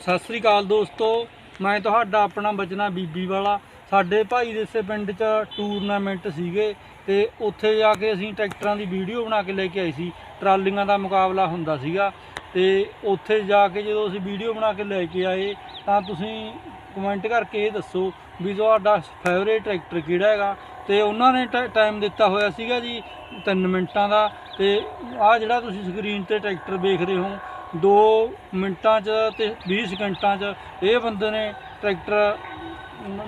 ਸਤਿ ਸ੍ਰੀ ਅਕਾਲ ਦੋਸਤੋ, ਮੈਂ ਤੁਹਾਡਾ ਆਪਣਾ ਬਚਨਾ ਬੀਬੀ ਵਾਲਾ। ਸਾਡੇ ਭਾਈ ਦੇ ਇਸੇ ਪਿੰਡ 'ਚ ਟੂਰਨਾਮੈਂਟ ਸੀਗੇ ਤੇ ਉੱਥੇ ਜਾ ਕੇ ਅਸੀਂ ਟਰੈਕਟਰਾਂ ਦੀ ਵੀਡੀਓ ਬਣਾ ਕੇ ਲੈ ਕੇ ਆਏ ਸੀ। ਟਰਾਲੀਆਂ ਦਾ ਮੁਕਾਬਲਾ ਹੁੰਦਾ ਸੀਗਾ ਤੇ ਉੱਥੇ ਜਾ ਕੇ ਜਦੋਂ ਅਸੀਂ ਵੀਡੀਓ ਬਣਾ ਕੇ ਲੈ ਕੇ ਆਏ, ਤਾਂ ਤੁਸੀਂ ਕਮੈਂਟ ਕਰਕੇ ਇਹ ਦੱਸੋ ਵੀ ਤੁਹਾਡਾ ਫੇਵਰੇਟ ਟਰੈਕਟਰ ਕਿਹੜਾ ਹੈਗਾ? ਤੇ ਉਹਨਾਂ ਨੇ ਟਾਈਮ ਦਿੱਤਾ ਹੋਇਆ ਸੀਗਾ ਜੀ 3 ਮਿੰਟਾਂ ਦਾ। ਤੇ ਆਹ ਜਿਹੜਾ ਤੁਸੀਂ ਸਕਰੀਨ ਤੇ ਟਰੈਕਟਰ ਵੇਖ ਰਹੇ ਹੋ 2 ਮਿੰਟਾਂ 'ਚ ਤੇ 20 ਸਕਿੰਟਾਂ 'ਚ ਇਹ ਬੰਦੇ ਨੇ ਟਰੈਕਟਰ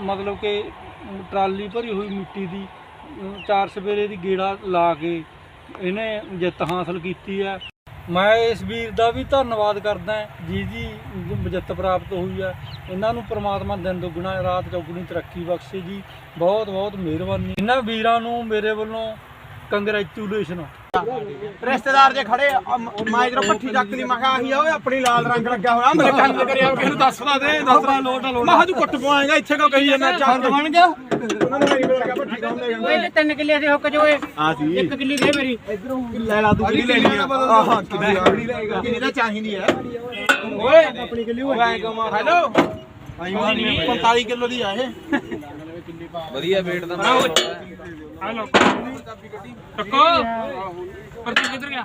ਮਤਲਬ ਕਿ ਟਰਾਲੀ ਭਰੀ ਹੋਈ ਮਿੱਟੀ ਦੀ ਚਾਰ ਸਵੇਰੇ ਦੀ ਗੇੜਾ ਲਾ ਕੇ ਇਹਨੇ ਜਿੱਤ ਹਾਸਲ ਕੀਤੀ ਹੈ। ਮੈਂ ਇਸ ਵੀਰ ਦਾ ਵੀ ਧੰਨਵਾਦ ਕਰਦਾ ਜੀ ਜੀ ਜਿੱਤ ਪ੍ਰਾਪਤ ਹੋਈ ਹੈ। ਇਹਨਾਂ ਨੂੰ ਪ੍ਰਮਾਤਮਾ ਦਿਨ ਦੁੱਗਣਾ, ਰਾਤ ਚੌਗੁਣੀ ਤਰੱਕੀ ਬਖਸ਼ੇ ਜੀ। ਬਹੁਤ ਬਹੁਤ ਮਿਹਰਬਾਨੀ। ਇਹਨਾਂ ਵੀਰਾਂ ਨੂੰ ਮੇਰੇ ਵੱਲੋਂ ਕੰਗ੍ਰੈਚੁਲੇਸ਼ਨ ਰਿਸ਼ਤੇਦਾਰ ਜੇ ਖੜੇ ਆ, ਮ- ਮੈਂ ਜਦੋਂ ਪੱਠੀ ਚੱਕ ਲਈ ਮੈਂ ਕਿਹਾ ਆਹੀ ਆ ਓਏ ਆਪਣੀ ਲਾਲ ਰੰਗ ਲੱਗਿਆ ਹੋਇਆ ਮੇਰੇ ਕੰਨ ਕਰਿਆ ਕਿਹਨੂੰ ਦੱਸਦਾ ਦੇ ਦੱਸਦਾ ਲੋਟ ਲੋਟ ਮੈਂ ਕਿਹਾ ਤੂੰ ਕੁੱਟ ਪਵਾਏਗਾ ਇੱਥੇ ਕਿਉਂ ਕਹੀ ਜਾਂਦਾ ਚੰਦ ਬਣ ਗਿਆ। ਉਹਨਾਂ ਨੇ ਮੇਰੀ ਕੋਲ ਪੱਠੀ ਲੈ ਜਾਂਦਾ ਓਏ ਤਿੰਨ ਕਿੱਲੇ ਦੇ ਹੁੱਕ ਜੋਏ ਆ ਸੀ ਇੱਕ ਕਿੱਲੀ ਦੇ ਮੇਰੀ। ਲੈ ਲਾ ਤੂੰ ਕਿਹੜੀ ਲੈਣੀ ਆ। ਆਹ ਕਿਹੜੀ ਲਏਗਾ ਕਿਹੜੀ ਤਾਂ ਚਾਹੀਦੀ ਆ ਓਏ ਆਪਣੀ ਕਿੱਲੀ ਹੋਈ ਹੈਲੋ। 45 ਕਿਲੋ ਦੀ ਆ ਇਹ। ਵਧੀਆ ਵੇਟ ਦਾ ਹਲੋ ਟੱਕੋ ਪ੍ਰਤੀ ਕਿੱਧਰ ਗਿਆ?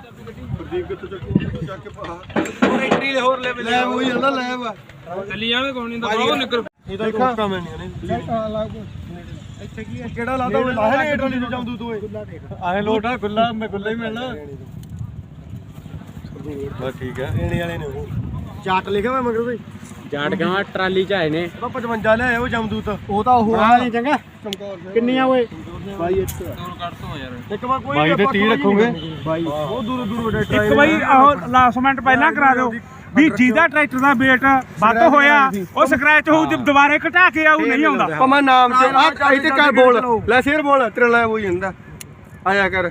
ਟਰੈਕਟਰੀ ਲੈ ਹੋਰ ਲੈ। ਲੈ ਉਹੀ ਜਾਂਦਾ ਲੈ ਵਾ। ਚੱਲੀ ਜਾਵੇ ਕੋਈ ਨਹੀਂ ਤਾਂ ਬਹੁਤ ਨਿਕਲ। ਇਹ ਤਾਂ ਕੋਕਾ ਮੈਂ ਨਹੀਂ ਇੱਥੇ ਕੀ ਹੈ ਕਿਹੜਾ ਲਾਦਾ ਉਹ ਲਾਹੇ ਨੇ ਟਰਾਲੀ ਨੂੰ ਜੰਦੂ ਤੂੰ ਆਹੇ ਲੋਟ ਆ ਗੁੱਲਾ ਮੈਂ ਗੁੱਲਾ ਹੀ ਮਿਲਣਾ। ਬਸ ਠੀਕ ਹੈ ਏਣੇ ਵਾਲੇ ਨੇ ਉਹ। ਚਾਟ ਲਿਖਿਆ ਹੋਇਆ ਮਗਰ ਬਈ ਜਾਟ ਗਾਂ ਟਰਾਲੀ ਚ ਆਏ ਨੇ। ਉਹ 55 ਲੈ ਉਹ ਜਮਦੂਤ। ਉਹ ਤਾਂ ਉਹ ਆ। ਨਹੀਂ ਚੰਗਾ। ਕਿੰਨੀਆਂ ਓਏ? ਬਾਈ ਇੱਕ। ਇੱਕ ਵਾਰ ਕੋਈ ਬਾਈ ਤੇ 30 ਰੱਖੋਗੇ? ਬਾਈ। ਉਹ ਦੂਰ ਦੂਰ ਡਾਟਾ ਇੱਕ ਵਾਰੀ ਆਹ ਲਾਸਟ ਮਿੰਟ ਪਹਿਲਾਂ ਕਰਾ ਦਿਓ। ਵੀ ਜਿਹਦਾ ਟਰੈਕਟਰ ਦਾ weight ਵੱਧ ਹੋਇਆ ਉਹ ਸਕ੍ਰੈਚ ਹੋਊ ਤੇ ਦੁਬਾਰੇ ਘਟਾ ਕੇ ਆਊ ਨਹੀਂ ਆਉਂਦਾ। ਪਮਾ ਨਾਮ ਚ ਆ ਇੱਥੇ ਕਰ ਬੋਲ। ਲੈ ਸ਼ੇਰ ਬੋਲ ਤੇਰਾ ਲੈ ਉਹ ਹੀ ਹੁੰਦਾ ਆਇਆ ਕਰ।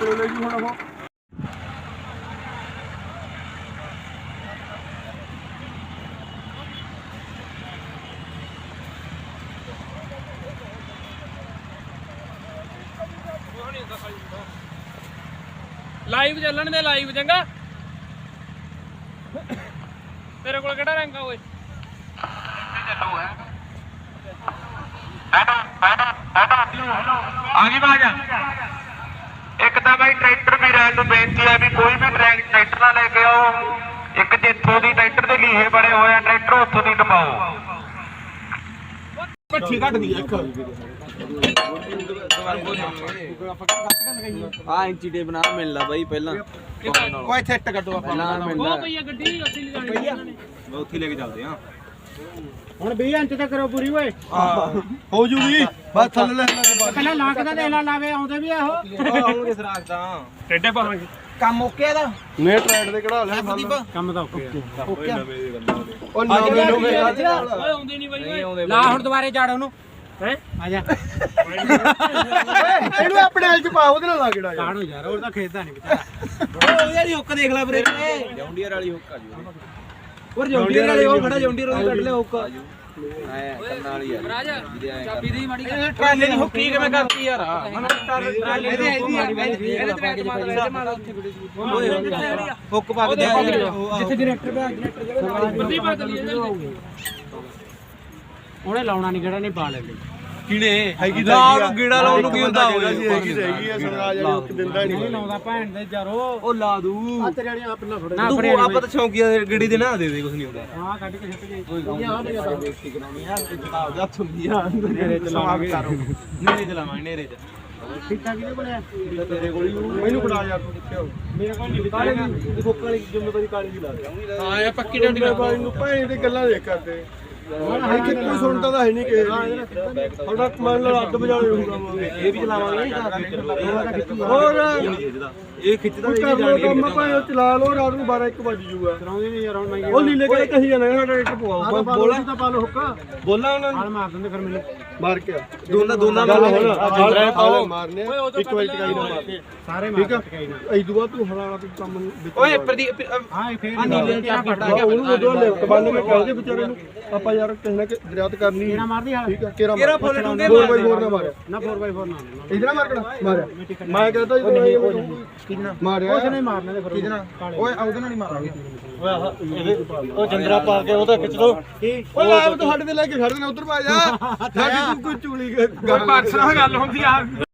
ਆਪਣੇ ਲਈ ਵੀ ਹੁਣ ਉਹ। ਲਾਈਵ ਚੱਲਣ ਦੇ ਲਾਈਵ ਚੰਗਾ। ਤੇਰੇ ਕੋਲ ਕਿਹੜਾ ਰੰਗ ਆ ਓਏ? ਆਗੀ ਬਾਜ ਇੱਕ ਤਾਂ ਬਾਈ ਟਰੈਕਟਰ ਵੀ ਰਹਿਣ ਨੂੰ ਬੇਨਤੀ ਹੈ ਵੀ ਕੋਈ ਵੀ ਟਰੈਕ- ਟਰੈਕਟਰ ਨਾ ਲੈ ਕੇ ਆਓ। ਇੱਕ ਜਿੱਥੋਂ ਦੀ ਟਰੈਕਟਰ ਦੇ ਲੀਹੇ ਬਣੇ ਹੋਏ ਆ ਟਰੈਕਟਰ ਉੱਥੋਂ ਦੀ ਟਪਾਓ ਪੱਠੀ ਕੱਢ ਦੀ ਇੱਕ। ਆ ਇੰਚੀ ਟੇਪ ਨਾਲ ਮਿਲਦਾ ਬਾਈ ਪਹਿਲਾਂ। ਉਹ ਇੱਥੇ ਇੱਟ ਕੱਢੋ ਆਪਾਂ। ਪਹਿਲਾਂ ਮਿਲਦਾ। ਉਹ ਪਈਆ ਗੱਡੀ ਉੱਥੇ ਲਿਜਾਣੀ ਇਹਨਾਂ ਨੇ। ਉੱਥੇ ਲੈ ਕੇ ਚੱਲਦੇ ਆ। ਹੁਣ 20 ਇੰਚ ਤੇ ਕਰੋ ਪੂਰੀ ਓਏ। ਹੋ। ਜੂਗੀ। ਬਸ ਥੱਲੇ ਲੈ। ਪਹਿਲਾਂ ਲਾਕ ਦਾ ਦੇਖ ਲਾ ਲਾਵੇ ਆਉਂਦੇ ਵੀ ਆਹੋ ਆਉਣਗੇ ਸਰਾਜ ਤਾਂ। ਟੇਡੇ ਪਾਵਾਂਗੇ। ਕੰਮ ਓਕੇ ਦਾ ਨੇ ਟਰੈਕ ਦੇ ਕਢਾ ਲੈ ਕੰਮ ਤਾਂ ਓਕੇ ਉਹ ਨਵੇਂ ਨਵੇਂ ਓਏ ਆਉਂਦੇ ਨਹੀਂ ਬਾਈ ਓਏ। ਲਾ ਹੁਣ ਦੁਬਾਰੇ ਜਾੜ ਉਹਨੂੰ। ਹੈ? ਆ ਜਾ। ਇਹਨੂੰ ਆਪਣੇ ਹਾਲ ਚ ਪਾ ਉਹਦੇ ਨਾਲ ਲਾ ਕਿਹੜਾ ਯਾਰ ਕਾਣੂ ਯਾਰ ਉਹ ਤਾਂ ਖੇਡਦਾ ਨਹੀਂ ਵਿਚਾਰਾ। ਉਹ ਜਿਹੜੀ ਹੁੱਕ ਦੇਖ ਲੈ ਵੀਰੇ। ਜੌਂਡੀਅਰ ਵਾਲੀ ਹੁੱਕ ਆ ਜੂ ਹੋਰ ਜੌਂਡੀਅਰ ਵਾਲੇ ਉਹ ਖੜਾ ਜੌਂਡੀਅਰ ਉਹਦੀ ਕੱਢ ਲੈ ਹੁੱਕ। ਐ ਕੰਨ ਵਾਲੀ ਆ ਰਾਜ ਚਾਬੀ ਦੀ ਮਾੜੀ ਟਰਾਲੇ ਦੀ ਹੁੱਕੀ ਕਿਵੇਂ ਕਰਤੀ ਯਾਰ? ਟਰਾਲੀ ਦੀ ਇਹਦੇ ਪੈਕੇਜ ਹੁੱਕ ਪਾ ਕੇ ਦੇ ਜਿੱਥੇ ਡਾਇਰੈਕਟਰ ਪਿਆ ਡਾਇਰੈਕਟਰ ਬੰਦੀ ਬਦਲੀ ਇਹਦੇ ਉਹਨੇ ਲਾਉਣਾ ਨਹੀਂ ਕਿਹੜਾ ਨਹੀਂ ਪਾ ਲੈਂਦੇ। ਕਿਨੇ ਹੈਗੀ ਨਾ ਉਹਨੂੰ ਗੇੜਾ ਲਾਉਣ ਨੂੰ ਕੀ ਹੁੰਦਾ ਹੈਗੀ ਹੋਵੇ ਹੈਗੀ ਹੈਗੀ ਆ ਸਰਦਾਰ ਵਾਲੀ ਇੱਕ ਦਿੰਦਾ ਨਹੀਂ। ਨਹੀਂ ਲਾਉਂਦਾ ਭੈਣ ਦੇ ਯਾਰੋ। ਉਹ ਲਾ ਦੂ। ਆ ਤੇਰੇ ਵਾਲੀ ਆਪ ਨਾ ਫੜੇ ਨਾ ਤੂੰ ਆਪਾਂ ਤਾਂ ਸ਼ੌਂਕੀਆ ਗੜੀ ਦੇ ਨਾ ਦੇ ਦੇ ਕੁਝ ਨਹੀਂ ਹੁੰਦਾ। ਹਾਂ ਕੱਢ ਕੇ ਛੱਟ ਗਏ ਨੇਰੇ ਚਲਾਵਾਂਗੇ ਨੇਰੇ ਚ ਫਿੱਟਾ ਕਿਹਦੇ ਕੋਲ ਆ? ਤੇਰੇ ਕੋਲ ਹੀ। ਮੈਨੂੰ ਫੜਾ ਯਾਰ ਤੂੰ ਕਿੱਥੇ ਹੋ ਮੇਰੇ ਕੋਲ ਨਹੀਂ ਕਾਲੇ ਦੀ ਫੁੱਕ ਵਾਲੀ ਜ਼ਿੰਮੇਵਾਰੀ ਕਾਲੀ ਦੀ ਲਾ ਦੇ। ਹਾਂ ਇਹ ਪੱਕੀ ਡੰਡੀ ਨੂੰ ਭਾਈ ਦੀ ਗੱਲਾਂ ਦੇਖ ਕਰਦੇ। ਇੱਥੇ ਕੋਈ ਸੁਣਦਾ ਤਾਂ ਹੈ ਨਹੀਂ ਦੀ। ਤੁਹਾਡਾ ਮੰਨ ਲਓ ਅੱਧ ਵਜਾਲੇ ਹੋਊਗਾ। ਇਹ ਵੀ ਚਲਾਵਾਂਗੇ। ਹੋਰ। ਇਹ ਖਿੱਚਦਾ ਕੋਈ ਕਰ ਲੋ ਕੰਮ ਉਹ ਚਲਾ ਲੋ ਰਾਤ ਨੂੰ 12 1 ਵਜ ਜੂਗਾ। ਚਲਾਉਂਦੇ ਨਹੀਂ ਯਾਰ ਹੁਣ ਮੈਂ ਉਹ ਲੀਲੇ ਕਿਹੜੇ ਕਹੀ ਜਾਂਦੇ ਸਾਡਾ ਇੱਕ ਪਵਾਓ। ਬੋਲਾ। ਤਾਂ ਪਾ ਲੋ ਹੁੱਕਾ। ਬੋਲਾ ਉਹਨਾਂ ਨੂੰ। ਹਾਲ ਮਾਰ ਦਿੰਦੇ ਫਿਰ ਮੈਨੂੰ। ਮਾਰ ਕੇ ਦੋਨਾਂ ਦੋਨਾਂ ਨਾਲ। ਹੁਣ ਪਾਓ। ਮਾਰਨੇ ਇੱਕ ਵਾਰੀ ਟਕਾਈ ਨਾਲ ਮਾਰ। ਸਾਰੇ ਮਾਰ ਟਕਾਈ ਨਾਲ ਐਦੂ ਬਾਅਦ ਤੂੰ ਹਲਾਣਾ ਤੂੰ ਕੰਮ ਨੂੰ ਵਿੱਚ ਓਏ। ਪ੍ਰਦੀਪ ਹਾਂ ਇਹ ਫੇਰ ਨੀਲੇ ਤੇ ਆ ਹਾਂ, ਉਹਨੂੰ ਉਦੋਂ ਲਿਫਟ ਬੰਨ ਕੇ ਕਹਿੰਦੇ ਵਿਚਾਰੇ ਨੂੰ। ਆਪਾਂ ਯਾਰ ਕਿਸੇ ਨਾ ਕਿਸੇ ਦਰਿਆਤ ਕਰਨੀ ਕਿਹੜਾ ਮਾਰਦੀ ਹਾਲ ਠੀਕ ਆ ਕੇਰਾ ਕੇਰਾ ਫੁੱਲ ਹੋਰ ਨਾ ਮਾਰਿਆ ਨਾ 4x4 ਨਾ। ਇਧਰ ਮਾਰਕਣਾ ਮਾਰਿਆ। ਮੈਂ ਕਹਿੰਦਾ ਜਦੋਂ ਕਿੰਨਾ ਮਾਰਿਆ ਕੁਛ ਨਹੀਂ ਮਾਰਨੇ ਤੇ ਫਿਰ ਕਿਹਨਾਂ ਓਏ ਉਹਦੇ ਨਾਲ ਨਹੀਂ ਮਾਰਾਂਗੇ। ਉਹ ਜੰਦਰਾ ਪਾ ਕੇ ਉਹਦਾ ਖਿੱਚ ਦੋ। ਓਏ ਲਾਈਵ ਤੋਂ ਸਾਡੇ ਤੇ ਲੈ ਕੇ ਖੜ ਦੇਣਾ ਉਧਰ ਪਾ ਜਾ। ਸਾਡੀ ਤੂੰ ਕੋਈ ਗੱਲ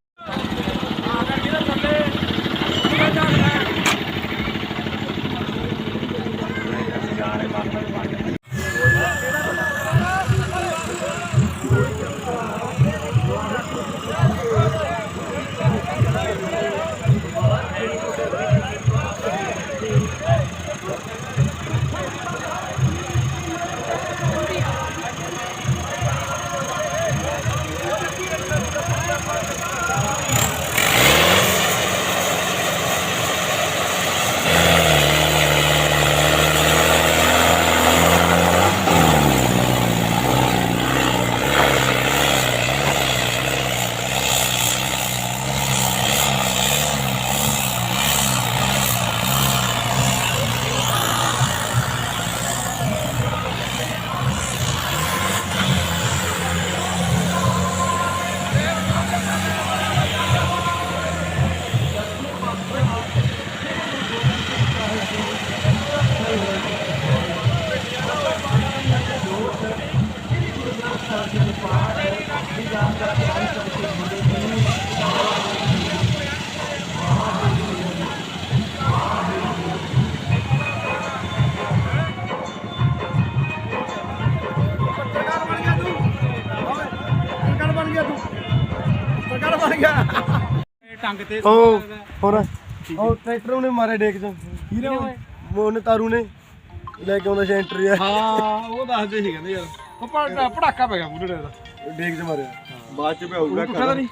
ਹੁੰਦੀ ਆ ਟੰਗ ਤੇ ਉਹ ਹੋਰ। ਉਹ ਟਰੈਕਟਰ ਉਹਨੇ ਮਾਰੇ ਡੇਕ ਚ। ਕਿਹਨੇ ਮੋਨ ਤਾਰੂ ਨੇ। ਲੈ ਕੇ ਆਉਂਦਾ ਸੈਂਟਰ ਆ ਹਾਂ ਉਹ ਦੱਸਦੇ ਸੀ ਕਹਿੰਦੇ ਯਾਰ। ਉਹ ਪੜਾਕਾ ਪੈ ਗਿਆ ਬੁੱਢੇ ਦਾ। ਡੇਕ ਚ ਮਾਰਿਆ। ਬਾਅਦ ਚ ਪਤਾ ਨਹੀਂ?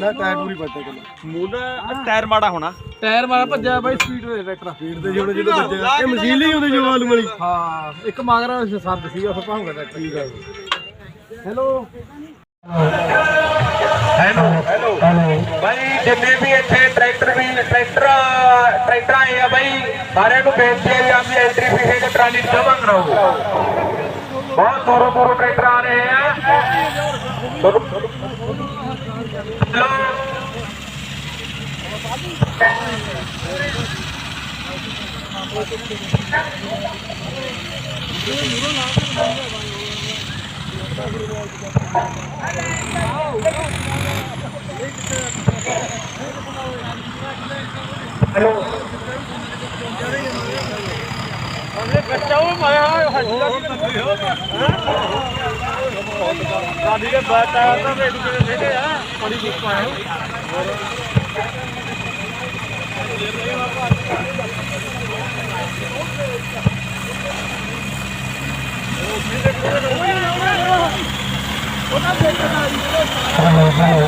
ਨਾ ਟਾਇਰ ਪੂਰੀ ਪੱਟਾ ਕਰ ਟਾਇਰ ਮਾੜਾ ਹੋਣਾ। ਟਾਇਰ ਮਾਰਾ ਭੱਜਿਆ ਬਾਈ ਸਪੀਡ ਦੇ ਟਰੈਕਟਰ। ਫੀਡ ਦੇ ਜਿਹਨੇ ਜਦੋਂ ਵੱਜਿਆ। ਇਹ ਮਸ਼ੀਨ ਲਈ ਹੁੰਦੀ ਜੋ ਆਲੂ ਵਾਲੀ। ਹਾਂ ਇੱਕ ਮਗਰ ਸਰਦ ਸੀਗਾ ਫਿਰ ਭਾਉਂਗਾ ਟਰੈਕਟਰ। ਠੀਕ ਹੈ ਹੈਲੋ। ਹੈਲੋ ਹੈਲੋ ਬਾਈ ਜਿੰਨੇ ਵੀ ਇੱਥੇ ਟਰੈਕਟਰ ਵੀ ਟਰੈਕਟਰ ਟਰੈਕਟਰ ਆਏ ਆ ਬਾਈ ਸਾਰਿਆਂ ਨੂੰ ਬੇਨਤੀ ਹੈ ਵੀ ਆਪਣੀ ਐਂਟਰੀ ਫੀਸ ਤੇ ਟਰਾਲੀ ਜਮ੍ਹਾਂ ਕਰਾਓ ਬਹੁਤ ਦੂਰੋਂ ਦੂਰੋਂ ਟਰੈਕਟਰ ਆ ਰਹੇ ਆ ਹੈਲੋ ਹੈਲੋ ਅਰੇ ਕੱਚਾ ਉਹ ਮਾਇਆ ਹੱਸਦਾ ਹੋ ਗਾਡੀ ਦੇ ਬਾਤ ਆਇਆ ਤਾਂ ਵੇਖ ਕੇ ਦੇਖੇ ਆ ਬੜੀ ਮੁਸ਼ਕਲ ਆਇਆ hello hello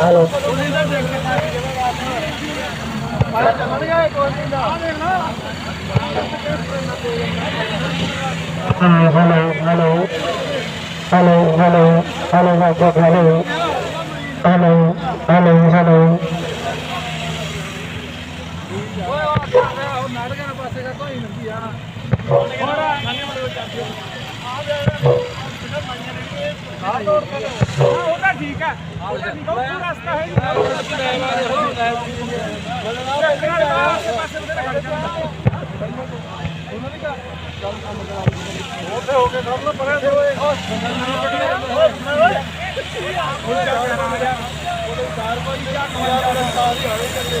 hello hello hello hello hello hello hello hello hello ਉਹਦਾ ਠੀਕ ਹੈ ਉਹਦਾ ਠੀਕ ਹੈ ਉਹ ਰਸਤਾ ਹੈ ਉਹਨਾਂ ਨੇ ਕਹਾ ਚੱਲ ਕੰਮ ਕਰਾ ਉਹ ਤੇ ਹੋ ਕੇ ਸਭ ਨੂੰ ਪਰੇ ਦੇ ਓਏ ਉਹ ਸੁਣਨ ਓਏ ਹੁਣ ਚੱਲ ਕਰਾ ਜਾ ਉਹਦੇ ਚਾਰ ਵਾਰੀ ਝਾਕ ਮਾਰਿਆ ਰਸਤਾ ਹੀ ਹਾਲੇ ਚੱਲੇ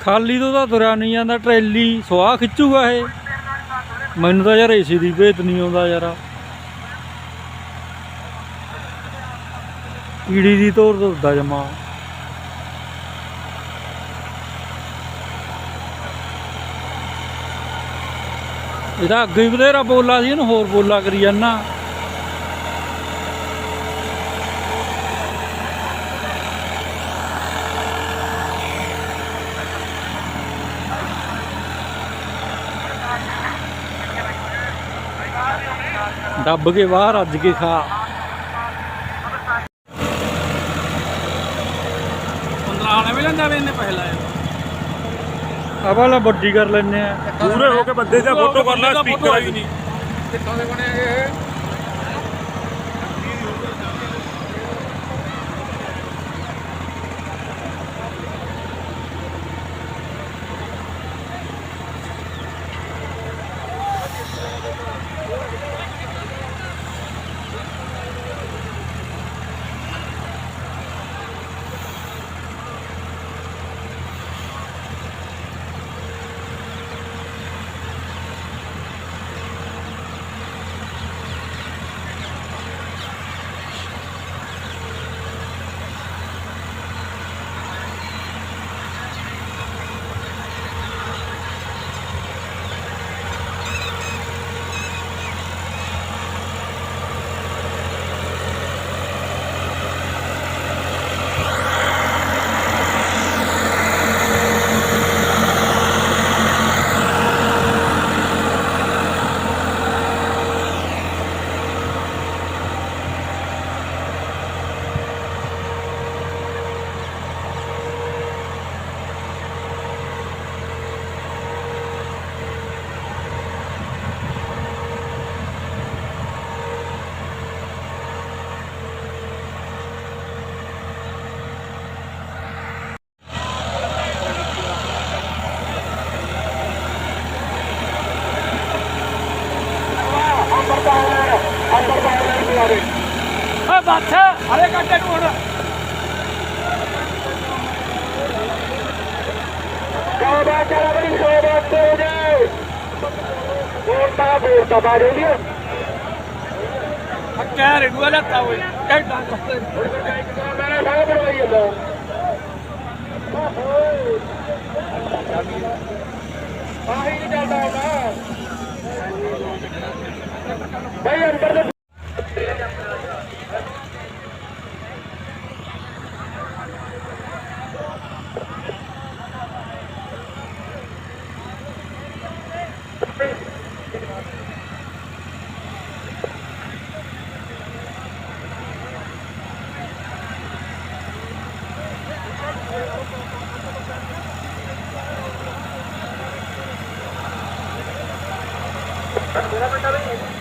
ਖਾਲੀ ਤੋਂ ਤਾਂ ਤੁਰਿਆ ਨਹੀਂ ਜਾਂਦਾ, ਟਰੈਲੀ ਸਵਾਹ ਖਿੱਚੂਗਾ ਇਹ। ਮੈਨੂੰ ਤਾਂ ਯਾਰ ਏਸੀ ਦੀ ਭੇਤ ਨਹੀਂ ਆਉਂਦਾ ਯਾਰ। ਕੀੜੀ ਦੀ ਤੋਰ ਤੁਰਦਾ ਜਮਾ। ਇਹਦਾ ਅੱਗੇ ਹੀ ਬਥੇਰਾ ਬੋਲਾ ਸੀ, ਇਹਨੂੰ ਹੋਰ ਬੋਲਾ ਕਰੀ ਜਾਂਦਾ। ਦੱਬ ਕੇ ਬਾਹਰ ਅੱਜ ਕੇ ਖਾ। 15 ਵਾਲੇ ਵੀ ਲੈਂਦਾ ਵੀ ਇਹਨੇ ਪੈਸੇ ਲਾਏ। ਆਵਾਲਾ ਵੱਡੀ ਕਰ ਲੈਨੇ ਆ। ਪੂਰੇ ਹੋ ਕੇ ਬੰਦੇ ਦਾ ਫੋਟੋ ਕਰਨਾ ਸਪੀਕਰ ਆਈ ਨਹੀਂ। ਕਿੱਥੋਂ ਦੇ ਬਣੇ ਇਹ? ਓ ਬੱਸ ਅਰੇ ਕੱਟੇ ਨੂੰ ਹੁਣ। ਸ਼ੋਭਾ ਚਲਾ ਬੜੀ ਸ਼ੋਭਾ ਤੇ ਜੇ ਬੋਲਤਾ ਬੋਲਤਾ ਬਾਜੇ ਦੀ ਕਹਿ ਰੇਡੂਆ ਲੱਤਾ ਓਏ ਕਹਿ ਮੇਰੇ ਸਾਹ ਬੜਵਾਈ ਜਾਂਦਾ ਆਹੀ ਨਹੀਂ ਚੱਲਦਾ ਹੁੰਦਾ। ਬਈ ਅੰਦਰ ਦੇ Mas como vai estar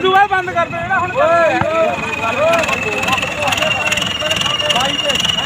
ਉਦੋਂ ਬਾਅਦ ਬੰਦ ਕਰ ਦੇ ਜਿਹੜਾ ਹੁਣ ਬਾਈ ਤੇ।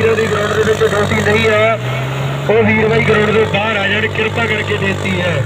ਵੀਰਾਂ ਦੇ ਗਰਾਊਂਡ ਦੇ ਵਿੱਚ ਡਿਊਟੀ ਨਹੀਂ ਹੈ। ਉਹ ਵੀਰ ਬਾਈ ਗਰਾਊਂਡ ਦੇ ਬਾਹਰ ਆ ਜਾਣ, ਕਿਰਪਾ ਕਰਕੇ ਬੇਨਤੀ ਹੈ।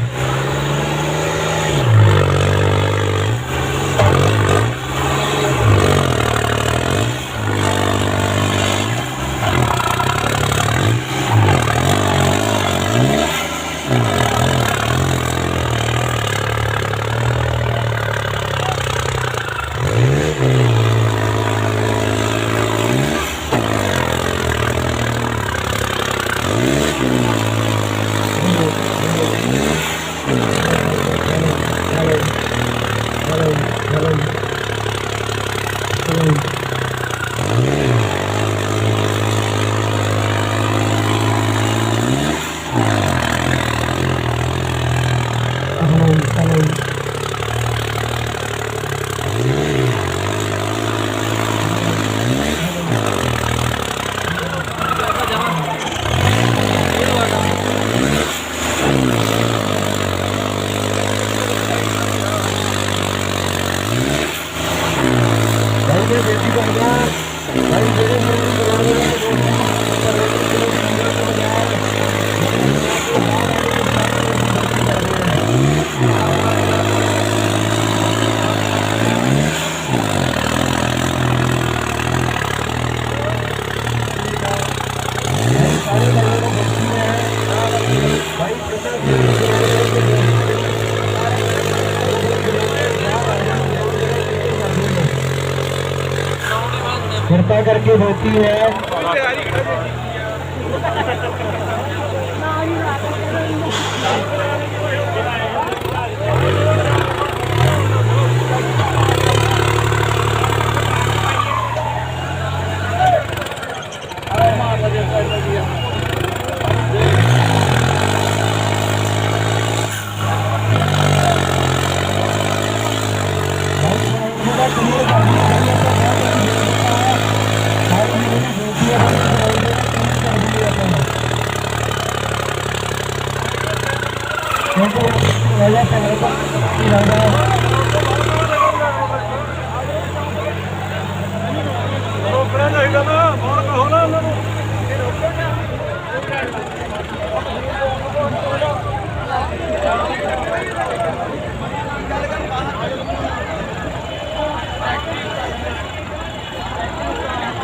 Yeah.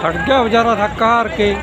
ਖੜ ਗਿਆ ਵਿਚਾਰਾ ਥੱਕ ਹਾਰ ਕੇ।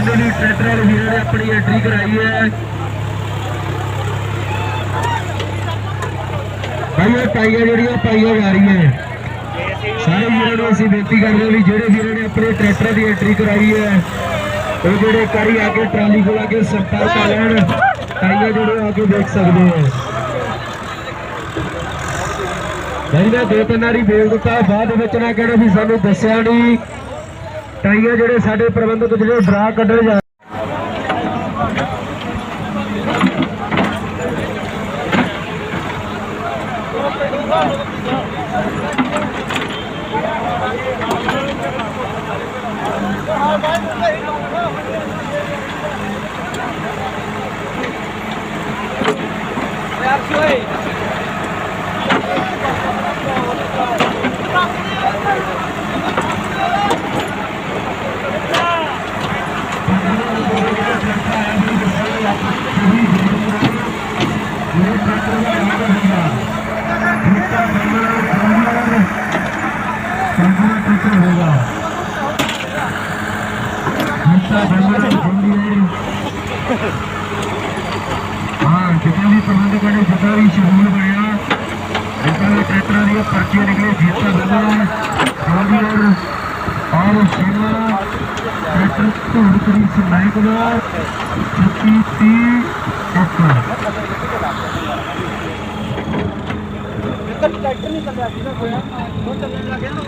ਟਰੈਕਟਰ ਵਾਲੇ ਵੀਰਾਂ ਨੇ ਆਪਣੀ ਐਂਟਰੀ ਕਰਾਈ ਹੈ। ਭਾਈ ਪਾਈਆਂ ਜਿਹੜੀਆਂ, ਪਾਈਆਂ ਜਾ ਰਹੀਆਂ ਸਾਰੇ ਵੀਰਾਂ ਨੂੰ ਅਸੀਂ ਬੇਨਤੀ ਕਰਦੇ ਹਾਂ ਵੀ ਜਿਹੜੇ ਵੀਰਾਂ ਨੇ ਆਪਣੇ ਟਰੈਕਟਰ ਦੀ ਐਂਟਰੀ ਕਰਾਈ ਹੈ, ਉਹ ਜਿਹੜੇ ਇੱਕ ਆ ਕੇ ਟਰਾਲੀ ਕੋਲ ਆ ਕੇ ਸੰਪਰਕ ਕਰ ਲੈਣ, ਪਾਈਆਂ ਜਿਹੜੇ ਆ ਕੇ ਦੇਖ ਸਕਦੇ ਹੋ। ਭਾਈ ਨੇ ਦੋ ਤਿੰਨ ਵਾਰੀ ਬੋਲ ਦਿੱਤਾ, ਬਾਅਦ ਵਿੱਚ ਨਾ ਕਹਿਣਾ ਵੀ ਸਾਨੂੰ ਦੱਸਿਆ ਨਹੀਂ ਟਾਈਆਂ ਜਿਹੜੇ ਸਾਡੇ ਪ੍ਰਬੰਧਕ ਜਿਹੜੇ ਡਰਾ ਕੱਢਣ ਜਾ ਹਾਂ ਜਿੱਦਾਂ ਵੀ ਪ੍ਰਬੰਧਕ ਨੇ ਜਿੱਦਾਂ ਵੀ ਸ਼ਡਿਊਲ ਬਣਿਆ ਜਿੱਦਾਂ ਵੀ ਟਰੈਕਟਰਾਂ ਦੀਆਂ ਪਰਚੀਆਂ ਨਿਕਲੇ ਜੀਤਾ ਬੰਦਾ ਜੋਗੀਰ ਔਰ ਸ਼ਿਵਾ ਟਰੈਕਟਰ ਨਹੀਂ ਚੱਲਿਆ ਸੀ ਨਾ ਕੋਈ ਉਹ ਚੱਲਣ ਲੱਗਿਆ ਨਾ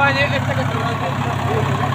Panie, jest tego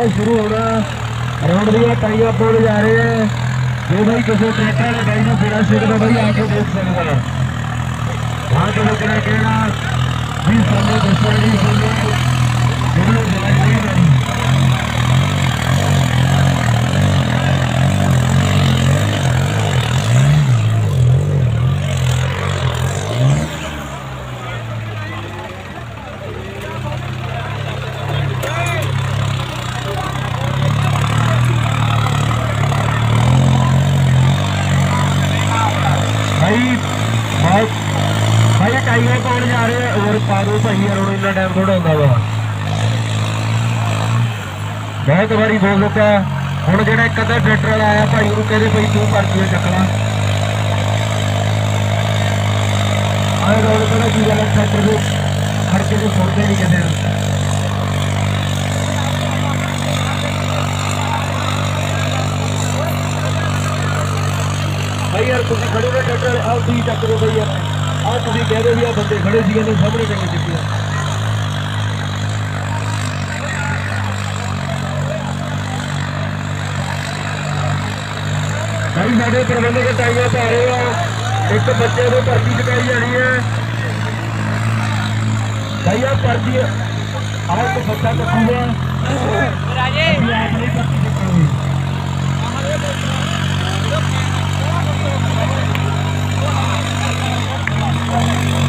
ਜਿਹੜਾ ਸ਼ੁਰੂ ਹੋਣਾ ਰਾਉਂਡ ਦੀਆਂ ਟਾਈਆਂ ਪਾਉਣ ਜਾ ਰਹੇ ਆ ਜੇ ਭਾਈ ਕਿਸੇ ਟਰੈਕਟਰ ਦੇ ਗਾਈ ਨੂੰ ਫੇਰਾ ਸਿੱਖਦਾ ਭਾਈ ਆ ਕੇ ਦੇਖ ਸਕਦਾ ਹਾਂ। ਤੇ ਕਿਹੜਾ ਕਹਿਣਾ, ਵੀ ਸਾਨੂੰ ਦੱਸੋ ਜੀ ਸਾਨੂੰ ਜਿਹੜੀ ਜਵਾਈ ਨਹੀਂ ਕਰੀ ਭਾਈ ਬਹੁਤ ਭਾਈ ਇਹ ਟਾਈਆਂ ਪਾਉਣ ਜਾ ਰਹੇ ਆ ਹੋਰ ਪਾ ਦਿਓ ਭਾਈ ਯਾਰ ਹੁਣ ਇੰਨਾ ਟਾਈਮ ਥੋੜਾ ਹੁੰਦਾ ਵਾ ਬਹੁਤ ਵਾਰੀ ਹੁਣ ਜਿਹੜਾ ਇੱਕ ਅੱਧਾ ਟਰੈਕਟਰ ਵਾਲਾ ਆਇਆ, ਭਾਈ ਉਹਨੂੰ ਕਹਿੰਦੇ ਭਾਈ ਤੂੰ ਪਰਚੀ ਚੱਕ ਲਾ। ਆਏ ਰੋਡ ਕੋਲ ਕੀ ਗੱਲ ਟਰੈਕਟਰ ਦੇ ਖੜਕੇ ਨੂੰ ਛੋੜਦੇ ਨਹੀਂ ਕਿਸੇ ਭਾਈ ਯਾਰ ਤੁਸੀਂ ਖੜੇ ਹੋ ਟਰੈਕਟਰ ਆਹ ਤੁਸੀਂ ਚੱਕ ਲਓ ਭਾਈ ਯਾਰ। ਆਹ ਤੁਸੀਂ ਕਹਦੇ ਵੀ ਆ ਬੰਦੇ ਖੜੇ ਸੀਗੇ ਨੇ ਸਾਹਮਣੇ ਟੰਗੇ ਚੁੱਕੇ ਆ ਭਾਈ ਸਾਡੇ ਪ੍ਰਬੰਧਕ ਟਾਈਆਂ ਪਾ ਰਹੇ ਆ। ਇੱਕ ਬੱਚੇ ਨੂੰ ਭਰਤੀ ਚੁਕਾਈ ਜਾਣੀ ਹੈ। ਭਾਈ ਆ ਭਰਤੀ ਆਹ ਇੱਕ ਬੱਚਾ ਕੱਟੂਗਾ। ਰਾਜੇ। ਚੁਕਾਉਣੀ